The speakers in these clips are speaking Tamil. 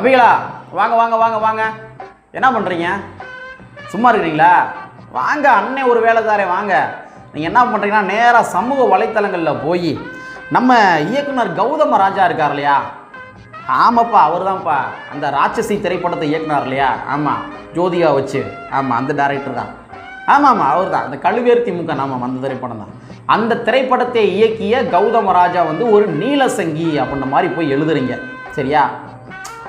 தம்பிகளா வாங்க வாங்க வாங்க வாங்க. என்ன பண்ணுறீங்க சும்மா இருக்கிறீங்களா? வாங்க அன்னை ஒரு வேலை வாங்க. நீங்கள் என்ன பண்ணுறீங்கன்னா நேராக சமூக வலைத்தளங்களில் போய் நம்ம இயக்குனர் கௌதம ராஜா இருக்கார் இல்லையா? ஆமாப்பா அவர் தான்ப்பா அந்த ராட்சசி திரைப்படத்தை இயக்குனார் இல்லையா? ஆமாம் ஜோதிகா வச்சு. ஆமாம் அந்த டேரக்டர் தான். ஆமாம் ஆமாம் அவர் தான் அந்த கழுவேர்த்தி திமுக ஆமாம் அந்த திரைப்படம் தான். அந்த திரைப்படத்தை இயக்கிய கௌதம ராஜா வந்து ஒரு நீலசங்கி அப்படின்ற மாதிரி போய் எழுதுறீங்க. சரியா?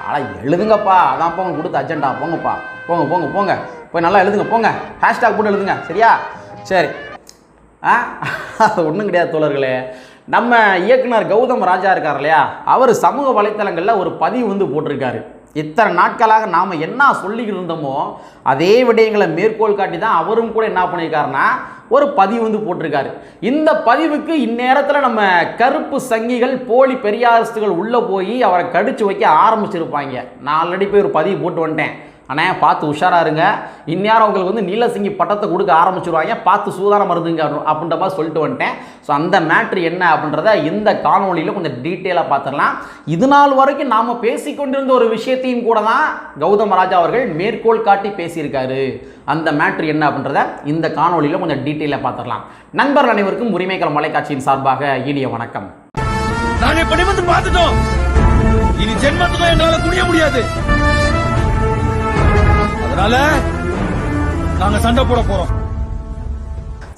ஆனால் எழுதுங்கப்பா. அதான் போங்க கொடுத்த அர்ஜெண்டா போங்கப்பா. போங்க போங்க போங்க. போய் நல்லா எழுதுங்க போங்க. ஹேஷ்டாக் போட்டு எழுதுங்க. சரியா? சரி. ஆ? அது ஒன்றும் கிடையாது தோழர்களே. நம்ம இயக்குனர் கௌதம் ராஜா இருக்கார் இல்லையா? அவர் சமூக வலைத்தளங்களில் ஒரு பதிவு வந்து போட்டிருக்காரு. இத்தனை நாட்களாக நாம் என்ன சொல்லிக்கிட்டு இருந்தோமோ அதே விடயங்களை மேற்கோள் காட்டி தான் அவரும் கூட என்ன பண்ணியிருக்காருன்னா ஒரு பதிவு வந்து போட்டிருக்காரு. இந்த பதிவுக்கு இந்நேரத்தில் நம்ம கருப்பு சங்கிகள் போலி பெரியாரசுகள் உள்ளே போய் அவரை கடிச்சு வைக்க ஆரம்பிச்சிருப்பாங்க. நான் ஆல்ரெடி போய் ஒரு பதிவு போட்டு வந்துட்டேன். அண்ணே பார்த்து உஷாராக இருங்க. இந்நேரம் உங்களுக்கு வந்து நீலசிங்கி பட்டத்தை கொடுக்க ஆரம்பிச்சிருவாங்க. பார்த்து சூதானம் மருந்துங்க அப்படின்ற மாதிரி சொல்லிட்டு வந்துட்டேன். ஸோ அந்த மேட்ரு என்ன அப்படின்றத இந்த காணொலியில் கொஞ்சம் டீட்டெயிலாக பார்த்துடலாம் இது நாள் வரைக்கும் நாம் பேசிக்கொண்டிருந்த ஒரு விஷயத்தையும் கூட தான் கௌதம ராஜா அவர்கள் மேற்கோள் காட்டி பேசியிருக்காரு. அந்த மேட்ரு என்ன அப்படின்றத இந்த காணொலியில் கொஞ்சம் டீட்டெயிலாக பார்த்துடலாம் நண்பர்கள் அனைவருக்கும் உரிமைகள் மலைக்காட்சியின் சார்பாக இனிய வணக்கம். நாங்க இப்படி வந்து பார்த்துட்டோம். இனி ஜென்மத்துக்கும் என்னால் குனிய முடியாது. அதனால நாங்க சண்டை போட போறோம்.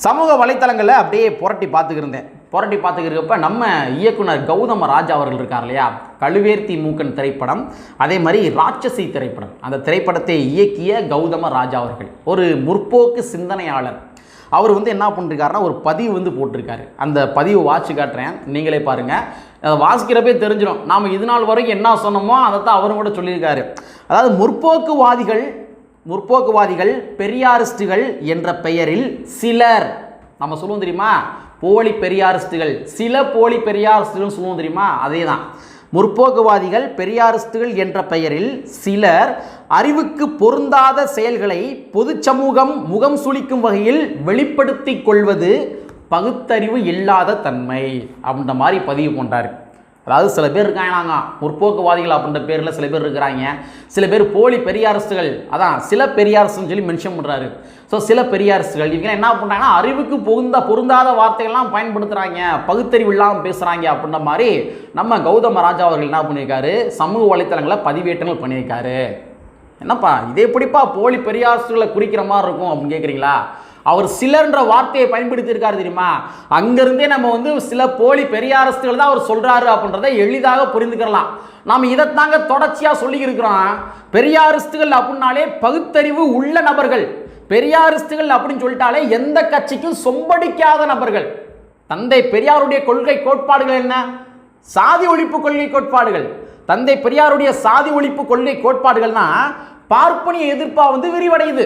சமூக வலைத்தளங்களில் அப்படியே புரட்டி பார்த்துக்கிருந்தேன் புரட்டி பார்த்துக்கிறப்ப நம்ம இயக்குனர் கௌதம ராஜா அவர்கள் இருக்கார் இல்லையா? கழுவேர்த்தி மூக்கன் திரைப்படம் அதே மாதிரி ராட்சசி திரைப்படம். அந்த திரைப்படத்தை இயக்கிய கௌதம ராஜா அவர்கள் ஒரு முற்போக்கு சிந்தனையாளர். அவர் வந்து என்ன பண்ணிருக்காருன்னா ஒரு பதிவு வந்து போட்டிருக்காரு. அந்த பதிவு வாட்சி காட்டுறேன். நீங்களே பாருங்கள் அதை வாசிக்கிறப்பே தெரிஞ்சிடும். நாம் இது நாள் வரைக்கும் என்ன சொன்னோமோ அதை தான் அவரும் கூட சொல்லியிருக்காரு. அதாவது முற்போக்குவாதிகள் முற்போக்குவாதிகள் பெரியாரிஸ்டுகள் என்ற பெயரில் சிலர். நம்ம சொல்லுவோம் தெரியுமா? போலி பெரியாரிஸ்டுகள். சில போலி பெரியாரிஸ்டுகள் சொல்லுவோம் தெரியுமா? அதே தான் முற்போக்குவாதிகள் பெரியாரிஸ்டுகள் என்ற பெயரில் சிலர் அறிவுக்கு பொருந்தாத செயல்களை பொது சமூகம் முகம் சுளிக்கும் வகையில் வெளிப்படுத்தி கொள்வது பகுத்தறிவு இல்லாத தன்மை அப்படின்ற மாதிரி பதிவு கொண்டார் அதாவது சில பேர் இருக்காங்க முற்போக்குவாதிகள் அப்படின்ற பேரில் சில பேர் இருக்கிறாங்க. சில பேர் போலி பெரியாரசுகள் அதான் சில பெரியாரசுன்னு சொல்லி மென்ஷன் பண்ணுறாரு ஸோ சில பெரியாரசுகள் இவங்க என்ன பண்ணுறாங்கன்னா அறிவுக்கு பொருந்த பொருந்தாத வார்த்தைகள்லாம் பயன்படுத்துகிறாங்க பகுத்தறிவு இல்லாமல் பேசுகிறாங்க அப்படின்ற மாதிரி நம்ம கௌதம ராஜா அவர்கள் என்ன பண்ணியிருக்காரு? சமூக வலைத்தளங்களில் பதிவேற்றங்கள் பண்ணியிருக்காரு. என்னப்பா இதே எப்படிப்பா போலி பெரியாரசுகளை குறிக்கிற மாதிரி இருக்கும் அப்படின்னு கேட்குறீங்களா அவர் சிலர்ன்ற வார்த்தையை பயன்படுத்தியிருக்காரு தெரியுமா? அங்கிருந்தே நம்ம வந்து சில போலி பெரியாரசுகள் தான் அவர் சொல்கிறாரு அப்படின்றத எளிதாக புரிந்துக்கிறலாம். நாம் இதைத்தாங்க தொடர்ச்சியாக சொல்லி இருக்கிறோம் பெரியாரிஸ்டுகள் அப்படின்னாலே பகுத்தறிவு உள்ள நபர்கள். பெரியாரிஸ்டுகள் அப்படின்னு சொல்லிட்டாலே எந்த கட்சிக்கும் சொம்படிக்காத நபர்கள். தந்தை பெரியாருடைய கொள்கை கோட்பாடுகள் என்ன? சாதி ஒழிப்பு கொள்கை கோட்பாடுகள். தந்தை பெரியாருடைய சாதி ஒழிப்பு கொள்கை கோட்பாடுகள்னா பார்ப்பனிய எதிர்ப்பாக வந்து விரிவடையுது.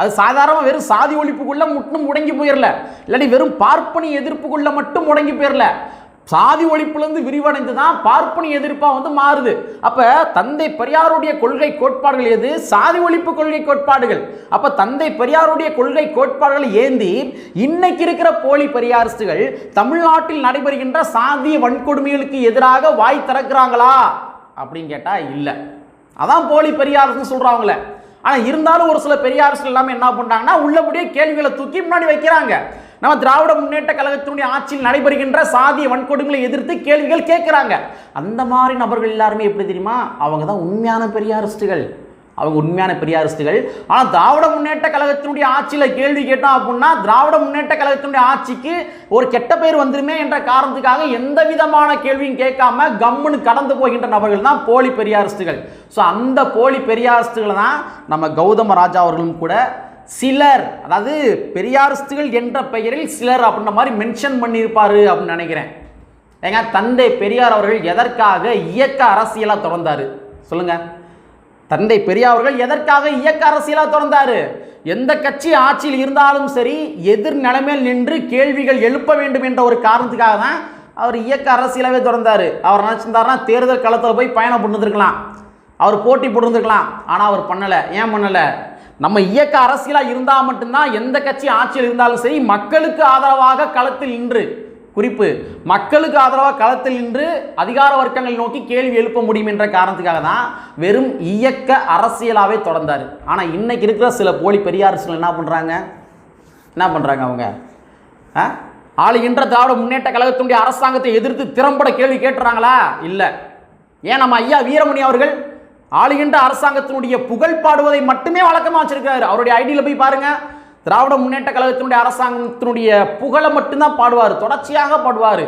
அது சாதாரணமாக வெறும் சாதி ஒழிப்புக்குள்ளே முட்டும் முடங்கி போயிடல இல்லாட்டி வெறும் பார்ப்பனி எதிர்ப்புக்குள்ளே மட்டும் முடங்கி போயிடல சாதி ஒழிப்புலேருந்து விரிவடைந்து தான் பார்ப்பனி எதிர்ப்பாக வந்து மாறுது. அப்போ தந்தை பெரியாருடைய கொள்கை கோட்பாடுகள் எது? சாதி ஒழிப்பு கொள்கை கோட்பாடுகள். அப்போ தந்தை பெரியாருடைய கொள்கை கோட்பாடுகள் ஏந்தி இன்னைக்கு இருக்கிற போலி பெரியாரிஸ்டுகள் தமிழ்நாட்டில் நடைபெறுகின்ற சாதிய வன்கொடுமைகளுக்கு எதிராக வாய் திறக்கிறாங்களா? அப்படின்னு கேட்டால் இல்லை. அதான் போலி பெரியார்னு சொல்கிறாங்களே ஆனால் இருந்தாலும் ஒரு சில பெரிய அரசு எல்லாமே என்ன பண்ணுறாங்கன்னா உள்ளபடியே கேள்விகளை தூக்கி முன்னாடி வைக்கிறாங்க. நம்ம திராவிட முன்னேற்ற கழகத்தினுடைய ஆட்சியில் நடைபெறுகின்ற சாதிய வன்கொடுமைகளை எதிர்த்து கேள்விகள் கேட்குறாங்க. அந்த மாதிரி நபர்கள் எல்லாருமே எப்படி தெரியுமா? அவங்க தான் உண்மையான பெரியாரிஸ்டுகள் அவங்க உண்மையான பெரியாரிஸ்டுகள். ஆனால் திராவிட முன்னேற்ற கழகத்தினுடைய ஆட்சியில் கேள்வி கேட்டோம் அப்படின்னா திராவிட முன்னேற்ற கழகத்தினுடைய ஆட்சிக்கு ஒரு கெட்ட பேர் வந்துருமே என்ற காரணத்துக்காக எந்த விதமான கேள்வியும் கேட்காம கம்முன்னு கடந்து போகின்ற நபர்கள் தான் போலி பெரியாரிஸ்டுகள். ஸோ அந்த போலி பெரியாரிஸ்டுகளை தான் நம்ம கௌதம ராஜா அவர்களும் கூட சிலர் அதாவது பெரியாரிஸ்டுகள் என்ற பெயரில் சிலர் அப்படின்ற மாதிரி மென்ஷன் பண்ணியிருப்பார் அப்படின்னு நினைக்கிறேன். ஏங்க தந்தை பெரியார் அவர்கள் எதற்காக இயக்க அரசியலாக தொடர்ந்தார்? சொல்லுங்கள் தந்தை பெரியவர்கள் எதற்காக இயக்க அரசியலாக திறந்தார்? எந்த கட்சி ஆட்சியில் இருந்தாலும் சரி எதிர் நிலைமையில் நின்று கேள்விகள் எழுப்ப வேண்டும் என்ற ஒரு காரணத்துக்காக தான் அவர் இயக்க அரசியலாகவே திறந்தார். அவர் நினச்சிருந்தாருன்னா தேர்தல் களத்தில் போய் பயணம் பண்ணிருக்கலாம் அவர் போட்டி போட்டிருந்துருக்கலாம். ஆனால் அவர் பண்ணலை. ஏன் பண்ணலை? நம்ம இயக்க அரசியலாக இருந்தால் மட்டும்தான் எந்த கட்சி ஆட்சியில் இருந்தாலும் சரி மக்களுக்கு ஆதரவாக களத்தில் நின்று குறிப்பு மக்களுக்கு ஆதரவாக களத்தில் நின்று அதிகார வர்க்கங்கள் நோக்கி கேள்வி எழுப்ப முடியும் என்ற காரணத்துக்காக தான் வெறும் இயக்க அரசியலாகவே தொடர்ந்தார். ஆனால் இன்னைக்கு இருக்கிற சில போலி பெரியாரிஸ்கள் என்ன பண்ணுறாங்க என்ன பண்ணுறாங்க அவங்க? ஆளுகின்ற திராவிட முன்னேற்ற கழகத்தினுடைய அரசாங்கத்தை எதிர்த்து திறம்பட கேள்வி கேட்டுறாங்களா? இல்லை. ஏன் நம்ம ஐயா வீரமணி அவர்கள் ஆளுகின்ற அரசாங்கத்தினுடைய புகழ் பாடுவதை மட்டுமே வழக்கமாக வச்சிருக்காரு அவருடைய ஐடியில் போய் பாருங்கள் திராவிட முன்னேற்ற கழகத்தினுடைய அரசாங்கத்தினுடைய புகழை மட்டும்தான் பாடுவார். தொடர்ச்சியாக பாடுவார்.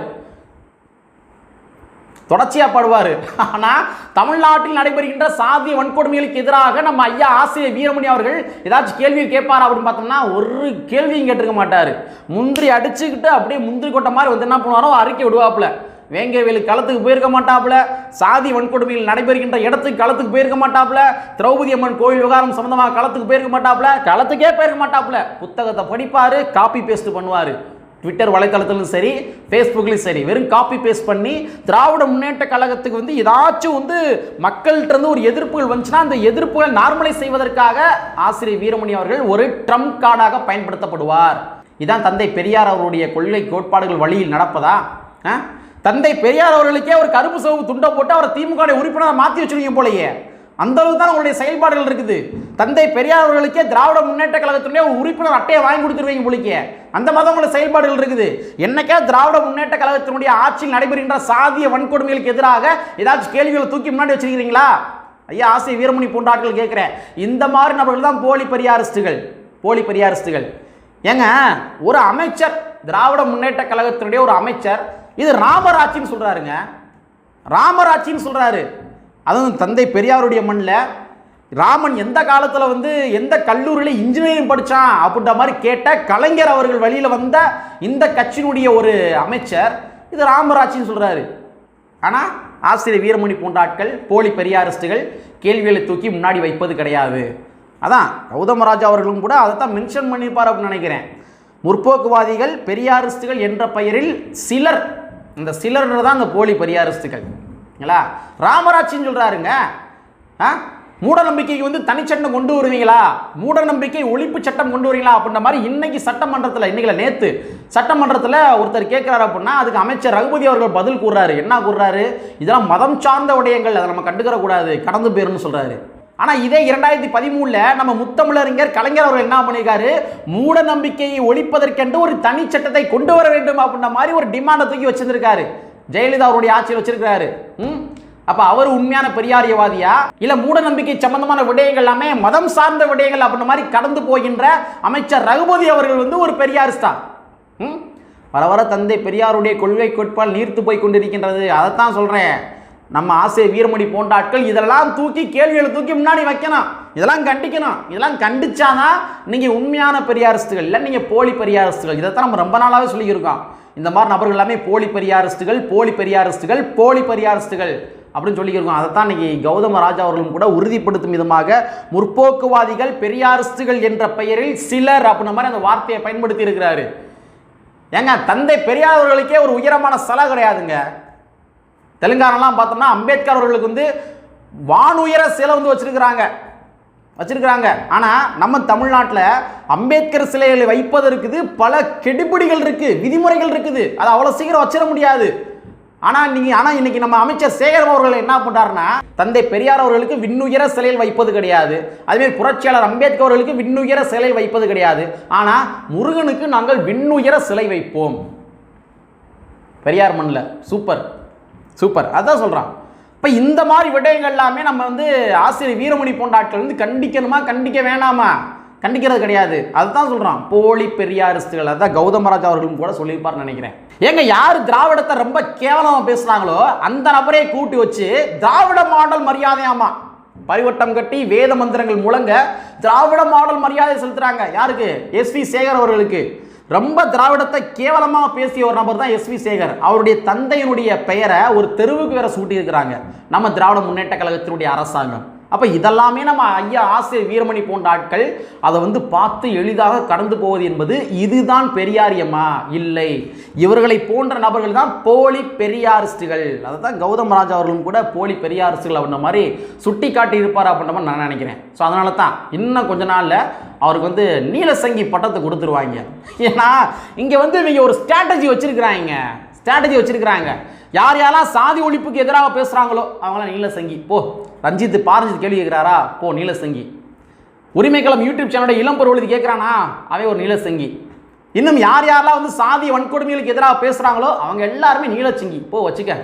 தொடர்ச்சியாக பாடுவார். ஆனால் தமிழ்நாட்டில் நடைபெறுகின்ற சாதிய வன்கொடுமைகளுக்கு எதிராக நம்ம ஐயா ஆசிரியர் வீரமணி அவர்கள் ஏதாச்சும் கேள்வி கேட்பாரா அப்படின்னு பார்த்தோம்னா ஒரு கேள்வியும் கேட்டிருக்க மாட்டார். முந்திரி அடிச்சுக்கிட்டு அப்படியே முந்திரி கொட்ட மாதிரி வந்து என்ன பண்ணுவாரோ அறிக்கை விடுவாப்புல. வேங்கவேலு களத்துக்கு போயிருக்க மாட்டாப்புல. சாதி வன்கொடுமையில் நடைபெறுகின்ற இடத்துக்கு களத்துக்கு போயிருக்க மாட்டாப்புல. திரௌபதி அம்மன் கோயில் விவகாரம் சம்பந்தமாக களத்துக்கு போயிருக்க மாட்டாப்புல. களத்துக்கே போயிருக்க மாட்டாப்புல. புத்தகத்தை படிப்பாரு காப்பி பேஸ்ட் பண்ணுவார். ட்விட்டர் வலைத்தளத்திலும் சரி ஃபேஸ்புக்லையும் சரி வெறும் காப்பி பேஸ்ட் பண்ணி திராவிட முன்னேற்ற கழகத்துக்கு வந்து ஏதாச்சும் வந்து மக்கள்கிட்ட இருந்து ஒரு எதிர்ப்புகள் வந்துச்சுன்னா அந்த எதிர்ப்புகளை நார்மலைஸ் செய்வதற்காக ஆசிரியர் வீரமணி அவர்கள் ஒரு ட்ரம்ப் கார்டாக பயன்படுத்தப்படுவார். இதான் தந்தை பெரியார் அவருடைய கொள்கை கோட்பாடுகள் வழியில் நடப்பதா? ஆ? தந்தை பெரியார் அவர்களுக்கே ஒரு கருப்பு சிவப்பு துண்டை போட்டு அவரை திமுக உறுப்பினரை மாற்றி வச்சிருக்கீங்க போலயே. அந்த அளவுக்கு தான் உங்களுடைய செயல்பாடுகள் இருக்குது. தந்தை பெரியார் அவர்களுக்கே திராவிட முன்னேற்ற கழகத்தினுடைய ஒரு உறுப்பினர் அட்டையை வாங்கி கொடுத்துருவீங்க போலிக்க அந்த மாதிரி உங்களுடைய செயல்பாடுகள் இருக்குது. என்னைக்கா திராவிட முன்னேற்ற கழகத்தினுடைய ஆட்சியில் நடைபெறுகின்ற சாதிய வன்கொடுமைகளுக்கு எதிராக ஏதாச்சும் கேள்விகளை தூக்கி முன்னாடி வச்சிருக்கிறீங்களா? ஐயா ஆசை வீரமணி போன்ற ஆட்கள் கேட்குறேன். இந்த மாதிரி நபர்கள் தான் போலி பெரியாரிஸ்டுகள். போலி பெரியாரிஸ்டுகள். ஏங்க ஒரு அமைச்சர் திராவிட முன்னேற்ற கழகத்தினுடைய ஒரு அமைச்சர் இது ராமராட்சின்னு சொல்கிறாருங்க ராமராட்சின்னு சொல்கிறாரு அதுவும் தந்தை பெரியாருடைய மண்ணில் ராமன் எந்த காலத்தில் வந்து எந்த கல்லூரியில் இன்ஜினியரிங் படித்தான் அப்படின்ற மாதிரி கேட்ட கலைஞர் அவர்கள் வழியில் வந்த இந்த கட்சியினுடைய ஒரு அமைச்சர் இது ராமராட்சின்னு சொல்கிறாரு ஆனால் ஆசிரியர் வீரமணி போன்ற ஆட்கள் போலி பெரியாரிஸ்டுகள் கேள்விகளை தூக்கி முன்னாடி வைப்பது கிடையாது. அதான் கௌதமராஜா அவர்களும் கூட அதை தான் மென்ஷன் பண்ணியிருப்பார் அப்படின்னு நினைக்கிறேன். முற்போக்குவாதிகள் பெரியாரிஸ்டுகள் என்ற பெயரில் சிலர் இந்த சிலர் தான் இந்த போலி பெரியாரிஸ்டுகள். ங்களா ராமராட்சின்னு சொல்கிறாருங்க ஆ? மூட நம்பிக்கைக்கு வந்து தனிச்சட்டம் கொண்டு வருவீங்களா? மூட நம்பிக்கை ஒழிப்பு சட்டம் கொண்டு வருவீங்களா? அப்படின்ற மாதிரி இன்னைக்கு சட்டமன்றத்தில் இன்னைக்கு நேற்று சட்டமன்றத்தில் ஒருத்தர் கேட்குறாரு அப்படின்னா அதுக்கு அமைச்சர் ரகுபதி அவர்கள் பதில் கூறுறாரு. என்ன கூறுறாரு? இதெல்லாம் மதம் சார்ந்த விடயங்கள் அதை நம்ம கண்டுக்கிற கூடாது கடந்து போயிருன்னு சொல்கிறாரு ஆனால் இதே இரண்டாயிரத்தி பதிமூணில் நம்ம முத்தமிழறிஞர் கலைஞர் அவர்கள் என்ன பண்ணியிருக்காரு மூட நம்பிக்கையை ஒழிப்பதற்கென்று ஒரு தனி சட்டத்தை கொண்டு வர வேண்டும் அப்படின்ற மாதிரி ஒரு டிமாண்டை தூக்கி வச்சிருந்திருக்காரு. ஜெயலலிதா அவருடைய ஆட்சியில் வச்சிருக்காரு ம்? அப்போ அவர் உண்மையான பெரியாரியவாதியா? இல்ல மூட நம்பிக்கை சம்பந்தமான விடயங்கள் எல்லாமே மதம் சார்ந்த விடயங்கள் அப்படின்ற மாதிரி கடந்து போகின்ற அமைச்சர் ரகுபதி அவர்கள் வந்து ஒரு பெரியாரிஸ்டா ம்? வர வர தந்தை பெரியாருடைய கொள்கை கோட்பால் நீர்த்து போய் கொண்டிருக்கின்றது. அதைத்தான் சொல்றேன். நம்ம ஆசை வீரமணி போன்ற ஆட்கள் இதெல்லாம் தூக்கி கேள்விகளை தூக்கி முன்னாடி வைக்கணும். இதெல்லாம் கண்டிக்கணும். இதெல்லாம் கண்டிச்சாதான் நீங்கள் உண்மையான பெரியாரிஸ்டுகள் இல்லை நீங்கள் போலி பெரியாரிஸ்டுகள். இதைத்தான் நம்ம ரொம்ப நாளாகவே சொல்லியிருக்கோம். இந்த மாதிரி நபர்கள் எல்லாமே போலி பெரியாரிஸ்டுகள் போலி பெரியாரிஸ்டுகள் போலி பெரியாரிஸ்டுகள் அப்படின்னு சொல்லியிருக்கோம். அதைத்தான் இன்னைக்கு கௌதம ராஜா அவர்களும் கூட உறுதிப்படுத்தும் விதமாக முற்போக்குவாதிகள் பெரியாரிஸ்டுகள் என்ற பெயரில் சிலர் அப்படின்ற மாதிரி அந்த வார்த்தையை பயன்படுத்தி இருக்கிறாரு. ஏங்க தந்தை பெரியார் அவர்களுக்கே ஒரு உயரமான சலா கிடையாதுங்க. தெலுங்கானாலாம் பார்த்தோம்னா அம்பேத்கர் அவர்களுக்கு வந்து வானுயர சிலை வந்து வச்சுருக்கிறாங்க. வச்சிருக்கிறாங்க. ஆனால் நம்ம தமிழ்நாட்டில் அம்பேத்கர் சிலைகளை இருக்குது பல கெடுபிடிகள் இருக்குது விதிமுறைகள் இருக்குது. அதை அவ்வளோ சீக்கிரம் வச்சிட முடியாது. ஆனால் நீங்கள் ஆனால் இன்னைக்கு நம்ம அமைச்சர் சேகரம் அவர்கள் என்ன பண்ணுறாருன்னா தந்தை பெரியார் அவர்களுக்கு விண்ணுயர சிலையில் வைப்பது கிடையாது. அதுமாரி புரட்சியாளர் அம்பேத்கர் அவர்களுக்கு விண்ணுயர சிலை வைப்பது கிடையாது. ஆனால் முருகனுக்கு நாங்கள் விண்ணுயர சிலை வைப்போம். பெரியார் மண்ணில். சூப்பர். சூப்பர். அதான் சொல்கிறான் இப்போ இந்த மாதிரி விடயங்கள் எல்லாமே நம்ம வந்து ஆசிரியர் வீரமணி போன்ற வந்து கண்டிக்கணுமா கண்டிக்க வேணாமா? கண்டிக்கிறது கிடையாது. அதுதான் சொல்கிறான் போலி பெரியாரிஸ்டுகள். அதான் கௌதமராஜ் அவர்களும் கூட சொல்லியிருப்பார்னு நினைக்கிறேன். ஏங்க யார் திராவிடத்தை ரொம்ப கேவலமாக பேசுகிறாங்களோ அந்த நபரே கூட்டி வச்சு திராவிட மாடல் மரியாதையாமா? பரிவட்டம் கட்டி வேத மந்திரங்கள் முழங்க திராவிட மாடல் மரியாதை செலுத்துறாங்க. யாருக்கு? எஸ் வி சேகர் அவர்களுக்கு. ரொம்ப திராவிடத்தை கேவலமாக பேசிய ஒரு நபர் தான் எஸ் வி சேகர். அவருடைய தந்தையினுடைய பெயரை ஒரு தெருவுக்கு வேற சூட்டியிருக்கிறாங்க. நம்ம திராவிட முன்னேற்ற கழகத்தினுடைய அரசாங்கம். அப்போ இதெல்லாமே நம்ம ஐயா ஆசிரியர் வீரமணி போன்ற ஆட்கள் அதை வந்து பார்த்து எளிதாக கடந்து போவது என்பது இதுதான் பெரியாரியமா இல்லை. இவர்களை போன்ற நபர்கள் தான் போலி பெரியாரிஸ்டுகள். அதை தான் கௌதம் ராஜா அவர்களும் கூட போலி பெரியாரிஸ்டுகள் அப்படின்ற மாதிரி சுட்டி காட்டி இருப்பார் அப்படின்ற மாதிரி நான் நினைக்கிறேன். ஸோ அதனால தான் இன்னும் கொஞ்ச நாளில் அவருக்கு வந்து நீலசங்கி பட்டத்தை கொடுத்துருவாங்க. ஏன்னா இங்கே வந்து இவங்க ஒரு ஸ்ட்ராட்டஜி வச்சிருக்கிறாங்க. ஸ்ட்ராட்டஜி வச்சுருக்குறாங்க. யார் யாரெல்லாம் சாதி ஒழிப்புக்கு எதிராக பேசுகிறாங்களோ அவங்களாம் நீலசங்கி. போ. ரஞ்சித் பாரஞ்சித் கேள்வி கேட்குறாரா? போ நீலசங்கி. உரிமைக்களம் யூடியூப் சேனலோட இளம் பொருள் கேட்குறானா? அவன் ஒரு நீலசங்கி. இன்னும் யார் யாரெல்லாம் வந்து சாதி வன்கொடுமைகளுக்கு எதிராக பேசுகிறாங்களோ அவங்க எல்லாருமே நீலச்சங்கி. போ வச்சுக்க.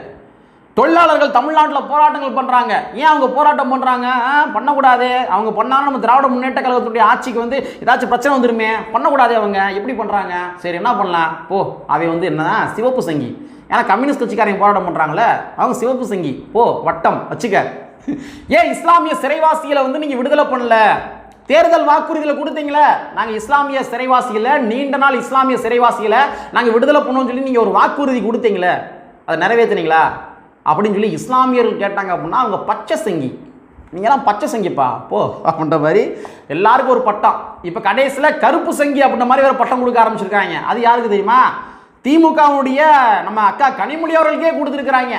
தொழிலாளர்கள் தமிழ்நாட்டில் போராட்டங்கள் பண்ணுறாங்க ஏன் அவங்க போராட்டம் பண்ணுறாங்க பண்ணக்கூடாது. அவங்க பண்ணாலும் நம்ம திராவிட முன்னேற்ற கழகத்துடைய ஆட்சிக்கு வந்து ஏதாச்சும் பிரச்சனை வந்துருமே. பண்ணக்கூடாது அவங்க. எப்படி பண்ணுறாங்க சரி என்ன பண்ணலாம்? போ. அவை வந்து என்னதான் சிவப்பு சங்கி. ஏன்னா கம்யூனிஸ்ட் கட்சிக்காரங்க போராட்டம் பண்ணுறாங்களே அவங்க சிவப்பு சங்கி. போ வட்டம் வச்சுக்க. ஏன் இஸ்லாமிய சிறைவாசிகளை வந்து நீங்கள் விடுதலை பண்ணல. தேர்தல் வாக்குறுதிகளை கொடுத்தீங்களே. நாங்கள் இஸ்லாமிய சிறைவாசிகளை நீண்ட நாள் இஸ்லாமிய சிறைவாசிகளை நாங்கள் விடுதலை பண்ணோம்னு சொல்லி நீங்கள் ஒரு வாக்குறுதி கொடுத்தீங்களே. அதை நிறைவேற்றுனீங்களா? அப்படின்னு சொல்லி இஸ்லாமியர்கள் கேட்டாங்க அப்படின்னா அவங்க பச்சை சங்கி. நீங்களாம் பச்சை சங்கிப்பா? போ அப்படின்ற மாதிரி எல்லாருக்கும் ஒரு பட்டம். இப்போ கடைசியில் கருப்பு சங்கி அப்படின்ற மாதிரி வேறு பட்டம் கொடுக்க ஆரம்பிச்சிருக்காங்க. அது யாருக்கு தெரியுமா? திமுகவுடைய நம்ம அக்கா கனிமொழி அவர்களுக்கே கொடுத்துருக்குறாங்க.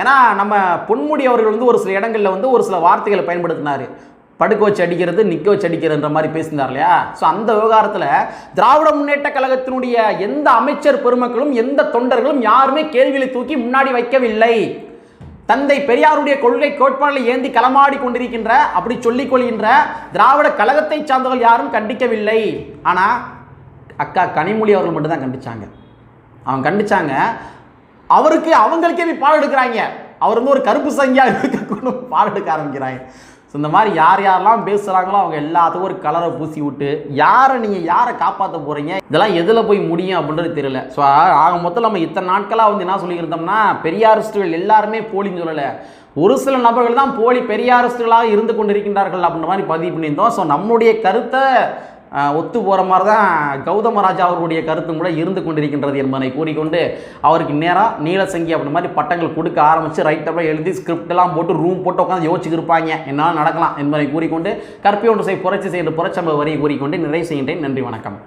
ஏன்னா நம்ம பொன்முடி அவர்கள் வந்து ஒரு சில இடங்களில் வந்து ஒரு சில வார்த்தைகளை பயன்படுத்தினார். படுக்க வச்சு அடிக்கிறது நிற்க வச்சு அடிக்கிறதுன்ற மாதிரி பேசினார் இல்லையா? ஸோ அந்த விவகாரத்தில் திராவிட முன்னேற்ற கழகத்தினுடைய எந்த அமைச்சர் பெருமக்களும் எந்த தொண்டர்களும் யாருமே கேள்விகளை தூக்கி முன்னாடி வைக்கவில்லை. தந்தை பெரியாருடைய கொள்கை கோட்பாடுகளை ஏந்தி களமாடி கொண்டிருக்கின்ற அப்படி சொல்லிக் கொள்கின்ற திராவிட கழகத்தை சார்ந்தவர்கள் யாரும் கண்டிக்கவில்லை. ஆனால் அக்கா கனிமொழி அவர்கள் மட்டும்தான் கண்டிச்சாங்க. அவன் கண்டிச்சாங்க. அவருக்கு அவங்களுக்கே போய் பாடம் எடுக்கிறாங்க. அவர் வந்து ஒரு கருப்பு சங்கியாக இருக்கக்கூட பாடம் எடுக்க ஆரம்பிக்கிறாங்க. ஸோ இந்த மாதிரி யார் யாரெல்லாம் பேசுகிறாங்களோ அவங்க எல்லாத்துக்கும் ஒரு கலரை பூசி விட்டு யாரை நீங்கள் யாரை காப்பாற்ற போகிறீங்க இதெல்லாம் எதில் போய் முடியும் அப்படின்றது தெரியல. ஸோ ஆக மொத்தம் நம்ம இத்தனை நாட்களாக வந்து என்ன சொல்லியிருந்தோம்னா பெரியாரிஸ்டுகள் எல்லாருமே போலின்னு சொல்லலை. ஒரு சில நபர்கள் தான் போலி பெரியாரிஸ்டுகளாக இருந்து கொண்டிருக்கின்றார்கள் அப்படின்ற மாதிரி பதிவு பண்ணியிருந்தோம். ஸோ நம்முடைய கருத்தை ஒத்து போகிற மாதிரி தான் கௌதம ராஜா அவர்களுடைய கருத்தும் கூட இருந்து கொண்டிருக்கின்றது என்பதை கூறிக்கொண்டு அவருக்கு நேராக நீலசங்கி அப்படி மாதிரி பட்டங்கள் கொடுக்க ஆரம்பித்து ரைட்டப்பில் எழுதி ஸ்கிரிப்டெல்லாம் போட்டு ரூம் போட்டு உட்காந்து யோசிச்சுருப்பாங்க என்னால் நடக்கலாம் என்பதை கூறிக்கொண்டு கற்பி ஒன்று செய் புரட்சி செய்கிற புரட்சம்பள வரியை கூறிக்கொண்டு நிறைவு செய்கின்றேன். நன்றி வணக்கம்.